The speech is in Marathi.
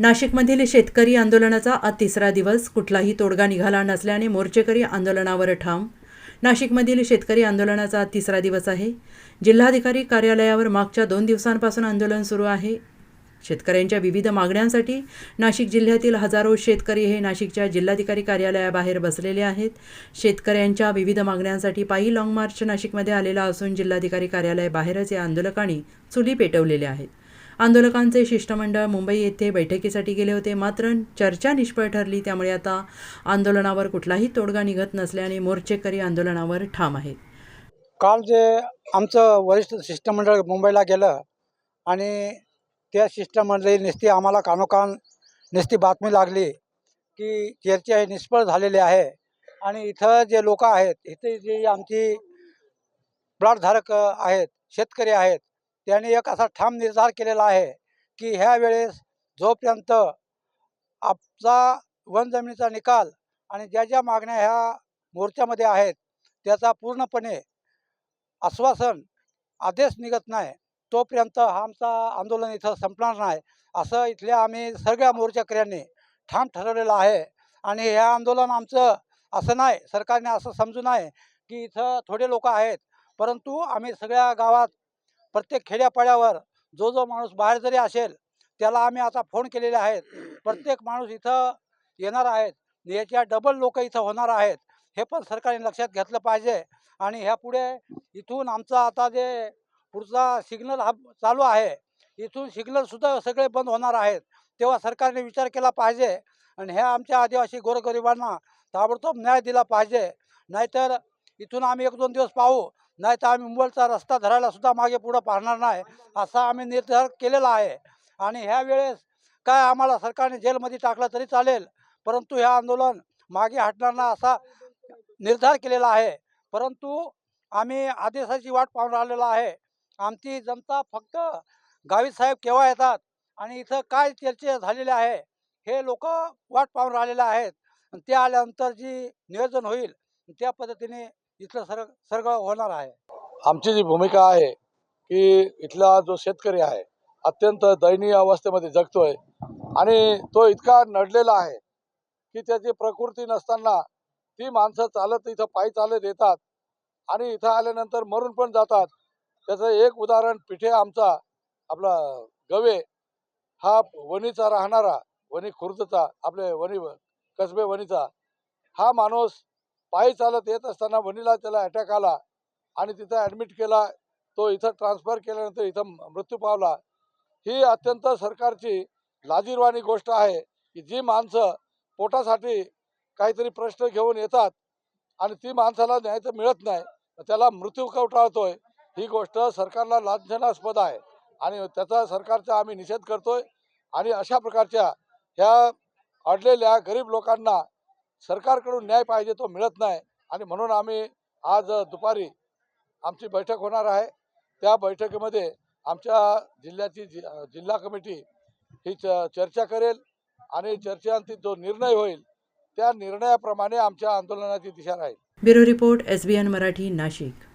नाशिकमधील शेतकरी आंदोलनाचा आज तिसरा दिवस. कुठलाही तोडगा निघाला नसल्याने मोर्चेकरी आंदोलनावर ठाम. नाशिकमधील शेतकरी आंदोलनाचा आज तिसरा दिवस आहे. जिल्हाधिकारी कार्यालयावर मागच्या दोन दिवसांपासून आंदोलन सुरू आहे. शेतकऱ्यांच्या विविध मागण्यांसाठी नाशिक जिल्ह्यातील हजारो शेतकरी हे नाशिकच्या जिल्हाधिकारी कार्यालयाबाहेर बसलेले आहेत. शेतकऱ्यांच्या विविध मागण्यांसाठी पायी लाँग मार्च नाशिकमध्ये आलेला असून जिल्हाधिकारी कार्यालयाबाहेरच या आंदोलकांनी चुली पेटवलेल्या आहेत. आंदोलकांचे शिष्टमंडळ मुंबई येथे बैठकीसाठी गेले होते. मात्र चर्चा निष्फळ ठरली. त्यामुळे आता आंदोलनावर कुठलाही तोडगा निघत नसल्याने मोर्चेकरी आंदोलनावर ठाम आहेत. काल जे आमचं वरिष्ठ शिष्टमंडळ मुंबईला गेलं आणि त्या शिष्टमंडळी नुसती आम्हाला कानोकान नुसती बातमी लागली की चर्चा हे निष्फळ झालेली आहे. आणि इथं जे लोक आहेत इथे जी आमची प्लॉटधारक आहेत शेतकरी आहेत त्यांनी एक असा ठाम निर्धार केलेला आहे की ह्या वेळेस जोपर्यंत आपला वन जमिनीचा निकाल आणि ज्या ज्या मागण्या ह्या मोर्चामध्ये आहेत त्याचा पूर्णपणे आश्वासन आदेश निघत नाही तोपर्यंत हा आमचा आंदोलन इथं संपणार नाही असं इथल्या आम्ही सगळ्या मोर्चाकऱ्यांनी ठाम ठरवलेलं आहे. आणि हे आंदोलन आमचं असं नाही सरकारने असं समजू नये की इथं थोडे लोक आहेत परंतु आम्ही सगळ्या गावात प्रत्येक खेड्यापाड्यावर जो जो माणूस बाहेर जरी असेल त्याला आम्ही आता फोन केलेले आहेत. प्रत्येक माणूस इथं येणार आहेत. याच्या डबल लोक इथं होणार आहेत. हे पण सरकारने लक्षात घेतलं पाहिजे. आणि ह्या पुढे इथून आमचा आता जे पुढचा सिग्नल हा चालू आहे इथून सिग्नलसुद्धा सगळे बंद होणार आहेत. तेव्हा सरकारने विचार केला पाहिजे. आणि ह्या आमच्या आदिवासी गोरगरिबांना ताबडतोब न्याय दिला पाहिजे. नाहीतर इथून आम्ही एक दोन दिवस पाहू. नाहीतर आम्ही मुंबईचा रस्ता धरायला सुद्धा मागे पुढं पाहणार नाही. असा आम्ही निर्धार केलेला आहे. आणि ह्या वेळेस काय आम्हाला सरकारने जेलमध्ये टाकलं तरी चालेल. परंतु हे आंदोलन मागे हटणार नाही असा निर्धार केलेला आहे. परंतु आम्ही आदेशाची वाट पाहून राहिलेलो आहे. आमची जनता फक्त गावी साहेब केव्हा येतात आणि इथं काय चर्चा झालेली आहे हे लोक वाट पाहून राहिलेले आहेत. आणि ते आल्यानंतर जी नियोजन होईल त्या पद्धतीने इथलं सर सर्व होणार आहे. आमची जी भूमिका आहे की इथला जो शेतकरी आहे अत्यंत दयनीय अवस्थेमध्ये जगतोय आणि तो इतका नडलेला आहे की त्याची प्रकृती नसताना ती माणसं चालत इथं पायी चालत येतात आणि इथं आल्यानंतर मरून पण जातात. त्याचं एक उदाहरण पिठे आमचा आपला गवे हा वणीचा राहणारा वणी खुर्दचा आपले वणी कसबे वणीचा हा माणूस पायी चालत येत असताना वणीला त्याला अटॅक आला आणि तिथं ॲडमिट केला. तो इथं ट्रान्सफर केल्यानंतर इथं मृत्यू पावला. ही अत्यंत सरकारची लाजीरवाणी गोष्ट आहे की जी माणसं पोटासाठी काहीतरी प्रश्न घेऊन येतात आणि ती माणसाला न्याय तर मिळत नाही त्याला मृत्यू कवटाळतोय ही गोष्ट सरकारला लांछनास्पद आहे आणि त्याचा सरकारचा आम्ही निषेध करतोय आणि अशा प्रकारच्या ह्या अडलेल्या गरीब लोकांना सरकारकडून न्याय पाहिजे तो मिळत नाही. आणि म्हणून आम्ही आज दुपारी आमची बैठक होणार आहे. त्या बैठकीमध्ये आमच्या जिल्ह्याची जि जिल्हा कमिटी ही च चर्चा करेल आणि चर्चेअंती जो निर्णय होईल त्या निर्णयाप्रमाणे आमच्या आंदोलनाची दिशा राहील. Bureau report S B N Marathi Nashik.